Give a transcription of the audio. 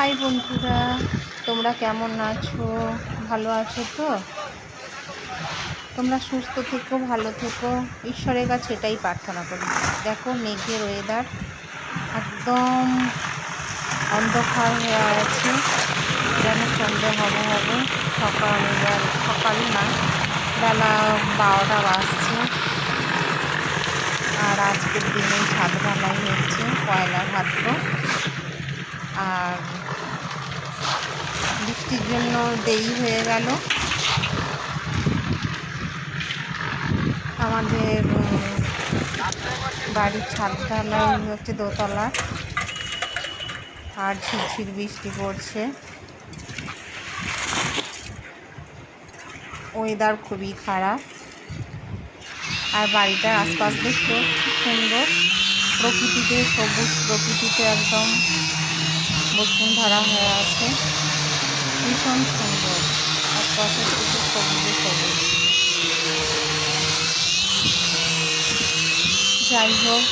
High বন্ধুরা, তোমরা কেমন আছো? ভালো আছো তো? তোমরা সুস্থ থেকো, ভালো থেকো। ঈশ্বরের কাছে এটাই প্রার্থনা করি। দেখো, মেঘের ওয়েদার একদম অন্ধকার হয়ে আছে। যেন সন্ধে হবে হবে। সকাল সকাল না, বেলা বারোটা বাজছে। আর আজকের দিনে ছাদ ঢালাই হয়েছে পয়লা ভাদ্র আর বৃষ্টির জন্য দেরি হয়ে গেল। আমাদের বাড়ির ছাদ ঢালাই হচ্ছে দোতলা। আর ঝিরঝির বৃষ্টি পড়ছে। ওয়েদার খুবই খারাপ। আর বাড়িটার আশপাশ দেখতে খুব সুন্দর। প্রকৃতিতে সবুজ, প্রকৃতিতে একদম বসুন্ধরা হয়ে আছে। ভীষণ সুন্দর আশপাশে শুধু সবুজে সবুজ যাই হোক